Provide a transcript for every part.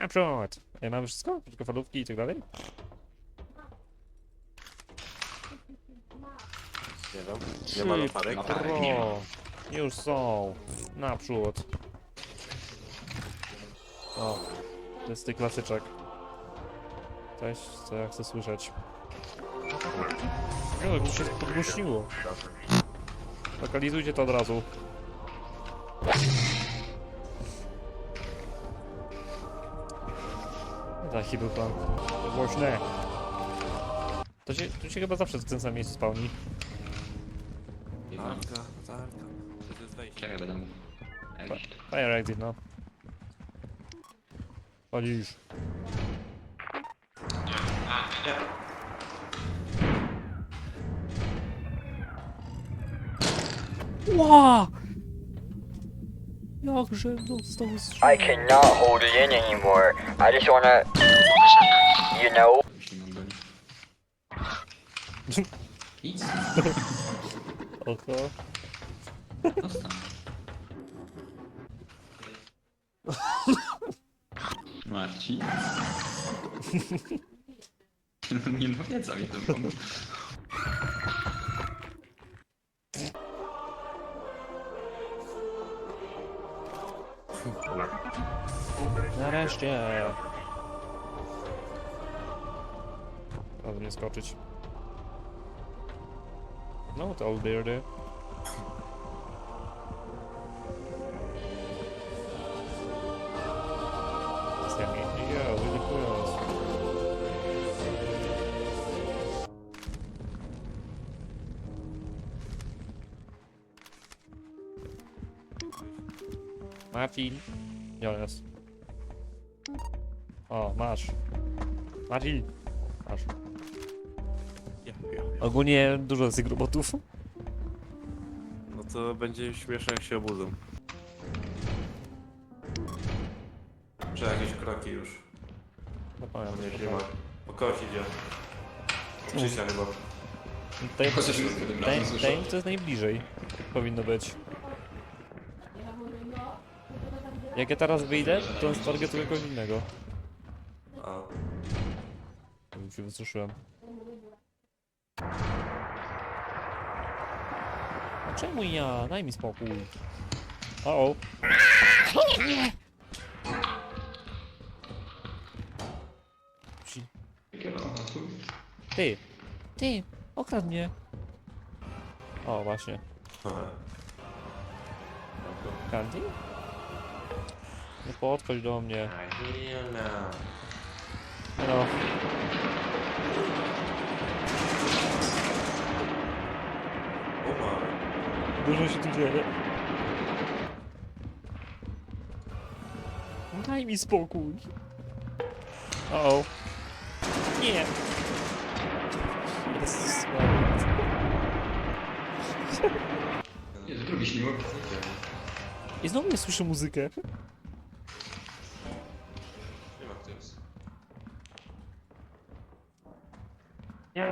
Naprzód! E, Mamy wszystko? Tylko falówki i tak dalej? Nie wiem. Nie ma Szybko, latarek. Latarek nie ma. Pro. Już są. Naprzód. O, to jest ty klasyczek. Cześć, co ja chcę słyszeć. No, jak to się podgłośniło. Lokalizujcie to od razu. Taki był plan. To Głośne. To się, tu się chyba zawsze w tym samym miejscu znam. Latarka, latarka. To jest wejście. Czekaj, będę mógł. Exit. Fire exit, no. Chodzisz. Ła! Jakże dostał I strzał. cannot hold it in anymore. I just wanna, you know. Jeśli mam gonić. Idź. Oko. Dostał. Marci. Nie nawiedza mi ten pomysł. Nareszcie! Aby nie skoczyć. No to old beardy. Yeah, we the quills. Martin. Ja, das. O, masz. Marcin. Masz. Ja, ja, ja. Ogólnie dużo jest tych robotów. No to będzie śmieszne jak się obudzą. Czy jakieś kroki już? No pamiętam, Nie, ma. Po kogoś idzie. Krzysia chyba. Chociaż tym ten, razem słyszę. ten to jest najbliżej. Powinno być. Jak ja teraz wyjdę, to on stargetuje kogoś innego. A, Już się wystraszyłem. A czemu ja? Daj mi spokój. O, o. Ty! Ty! Okradł mnie! O, właśnie. Candy? Nie podchodź do mnie. No. Dużo się tu dzieje. Daj mi spokój. O. Nie. Jezus. Jest drugi śniłek. I znowu nie słyszę muzykę. Nie ma kto jest. Nie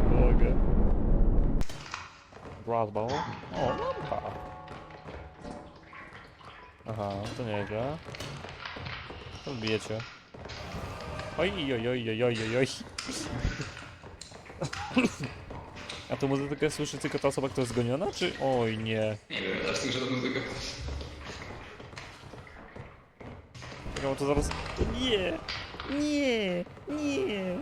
mogę. Crossbow. O, lampa. Aha, to nieźle. To bijecie. Oj, oj, oj, oj, oj, oj, oj. A to muzykę słyszy tylko ta osoba, która jest zgoniona, czy... Oj, nie. Nie wiem, aż tym, że to Czekam, to zaraz... Nie! Nie! Nie!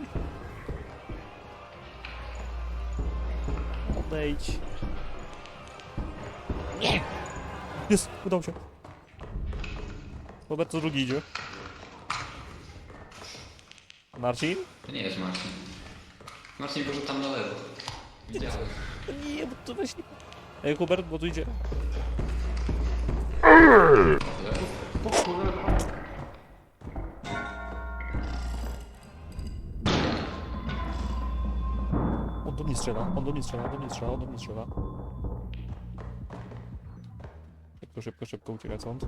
Odejdź. Nie! Jest! Udało się. Robert, co drugi idzie. Marcin? To nie jest Marcin. Marcin poszedł tam na lewo. Widziałem. Nie, bo to weź nie... Ej, Hubert, bo tu idzie... strzela, on do mnie strzela, do mnie strzela, on do mnie strzela. Szybko, szybko, szybko uciekać stąd.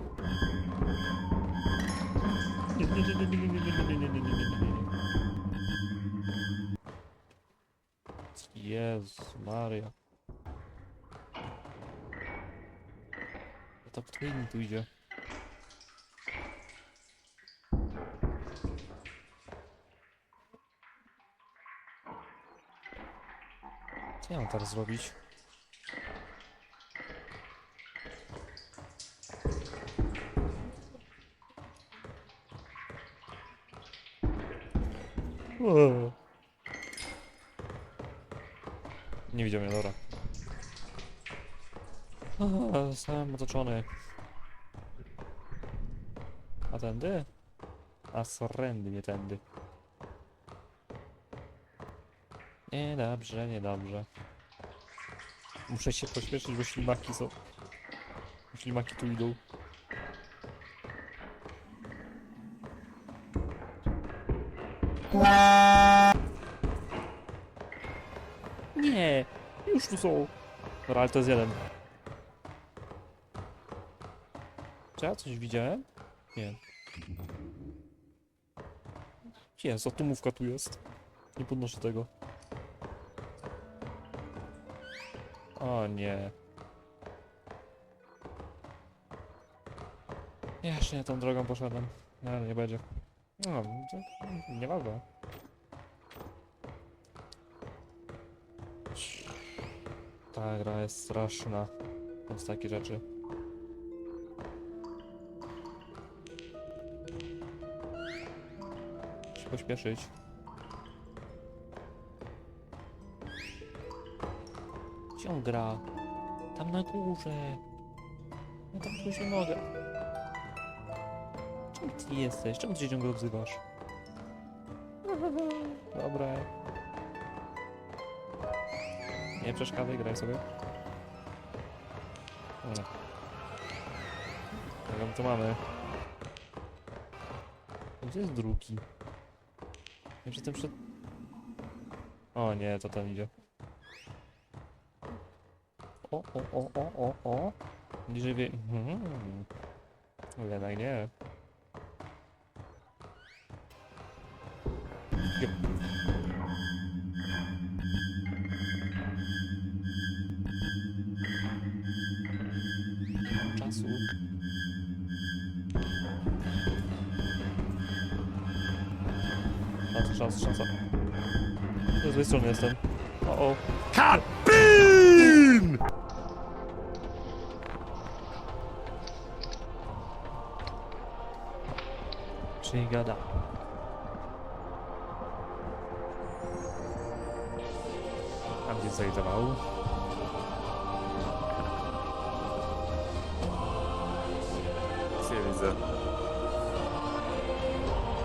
Nie, nie, nie, nie, nie, nie, nie, nie, nie, nie, nie, nie, nie, nie, nie. Jezus Maria. To inny tu idzie? Co ja mam teraz zrobić? Eee. Nie widział mnie, dobra. Zostałem otoczony. A tędy? A sorrendy, nie tędy. Niedobrze, niedobrze. Muszę się pośpieszyć, bo ślimaki są. Ślimaki tu idą. Nie! Już tu są! Dobra, ale to jest jeden. Czy ja coś widziałem? Nie. Jest, atomówka tu jest. Nie podnoszę tego. O nie. Jeszcze nie tą drogą poszedłem. No, nie będzie. No, to nieważne. Ta gra jest straszna. Z takie rzeczy. Muszę pośpieszyć. On gra? Tam na górze. Ja tam pójść nie mogę. Czemu ty jesteś? Czemu ty się ciągle odzywasz? Dobra. Nie przeszkadzaj, graj sobie. No. Kogo my tu mamy? Gdzie jest drugi? Ja przedtem przed... O nie, to ten idzie. O, o, o, o, o. Bliżej. Mhm. Jednak nie. Yep. Czasu. Czas, czas, czas. Z złej strony jestem. O, o. Kabin! Czyli gada. Tam gdzie zajdował. Nic nie widzę.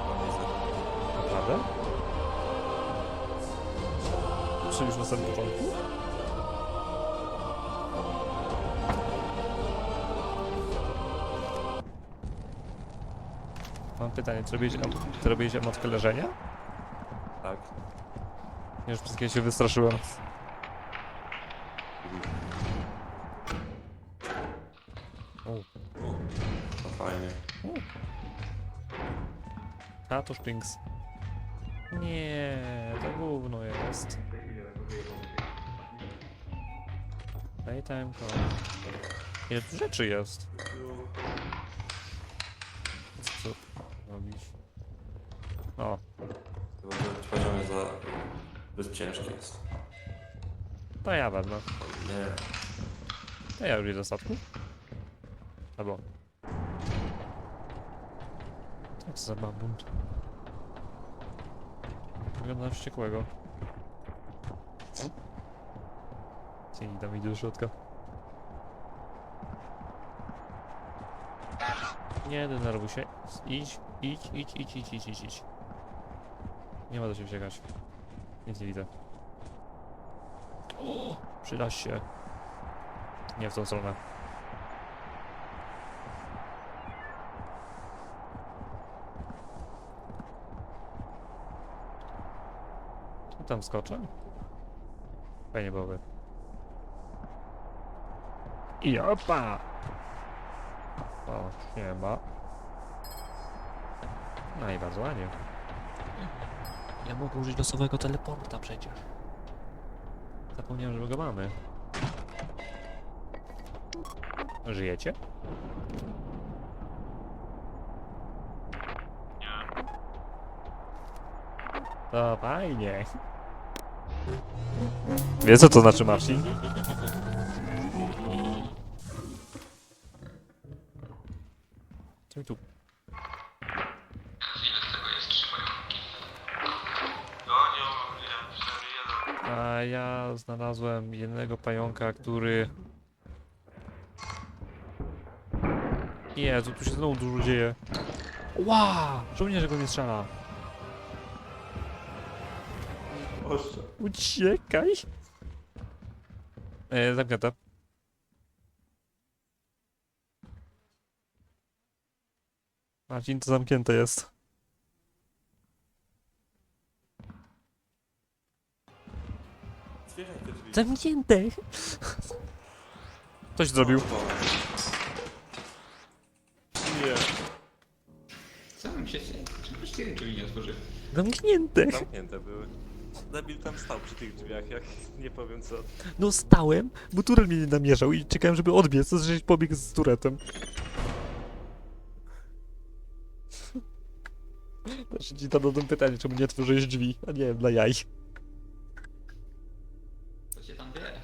No, widzę. Naprawdę? Czy już na samym początku? Mam pytanie, czy robiłeś, czy robiłeś emotkę leżenia? Tak. Już wszystkie się wystraszyłem. To fajnie. a to Sphinx. Nie, to gówno jest. Playtime code. Ile tu rzeczy jest? Co robisz? O, Chyba, że poziom za... zbyt ciężki jest. to ja wezmę. Nie. To ja już idę do statku. Albo... Tak za babunt. Wygląda na wściekłego. Cień tam idzie do środka. Nie denerwuj się. Idź, idź, idź, idź, idź, idź, idź, idź. Nie ma do się wsiekać. Nic nie widzę. Przyda się. Nie w tą stronę. Tu tam skoczę? Fajnie byłoby. I opa! O, nie ma. No i bardzo ładnie. Ja mogę użyć losowego teleporta przecież. Zapomniałem, że go mamy. Żyjecie? To fajnie. Wiesz co to znaczy Marcin? Znalazłem jednego pająka, który... Jezu, tu się znowu dużo dzieje. Ła! Żołnierze go nie strzela. Uciekaj! E, zamknięte. Marcin, to zamknięte jest. Zamknięte! Coś zrobił. Nie. Co mi się dzieje? Czemu cztery drzwi nie otworzyły? Zamknięte! Zamknięte były. Debil tam stał przy tych drzwiach, jak nie powiem co. No stałem, bo turel mnie nie namierzał i czekałem, żeby odbiec, to żeś pobiegł z turetem. Znaczy ci zadałem pytanie, czemu nie otworzyłeś drzwi, a nie wiem, dla jaj. Co się tam dzieje?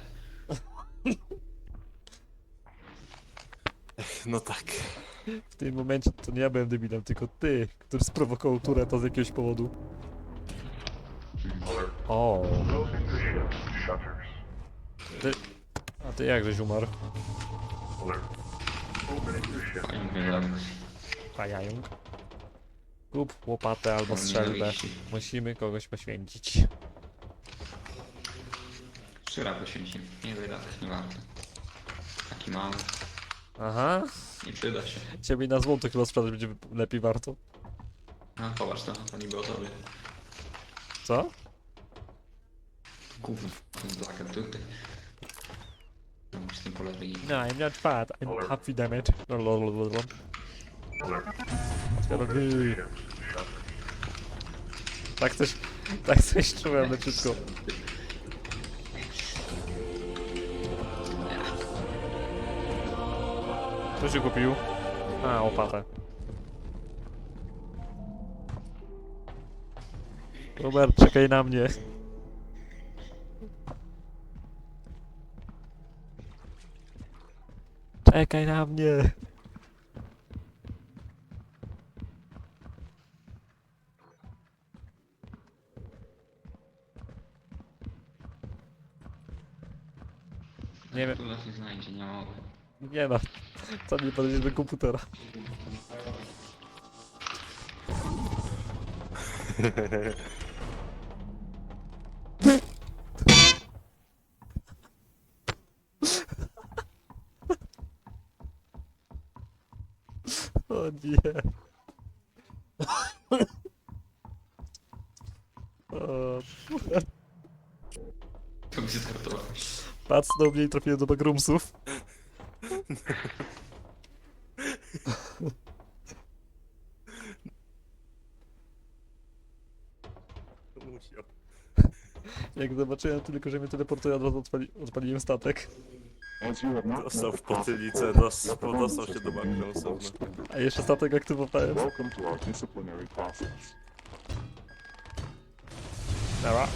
No tak. W tym momencie to nie ja byłem debilem, tylko ty, który sprowokował tureta z jakiegoś powodu. O. Ty... A ty jakżeś umarł? Pająk mnie zabił. Pajająk. Kup łopatę albo strzelbę. Musimy kogoś poświęcić. Szczura poświęcimy. Nie nie warto. Taki mały. Aha. Nie przyda się. Ciebie na złoto chyba sprzedać będzie lepiej warto. No popatrz to, to niby o tobie. Co? Gówno. Black tutaj. No z tym po lewej. No, I'm not fat. I'm happy damage. Lolololol. Zgadowuj. Tak coś, tak coś czułem leciutko. Co się kupił? A, opatę. Robert, czekaj na mnie. Czekaj na mnie. Nie wiem, Tu nas nie znajdzie, nie mogę. nie no. Co nie podejść do komputera? O nie. O, To mi startowało. Pacnął mnie i trafiłem do bagrumsów. Musiał. Jak zobaczyłem tylko, że mnie teleportuje, od razu odpali, odpaliłem statek. Dostał w potylicę, dos, dostał się do Magnusów. No. A jeszcze statek aktywowałem. Welcome to our disciplinary process. Dobra.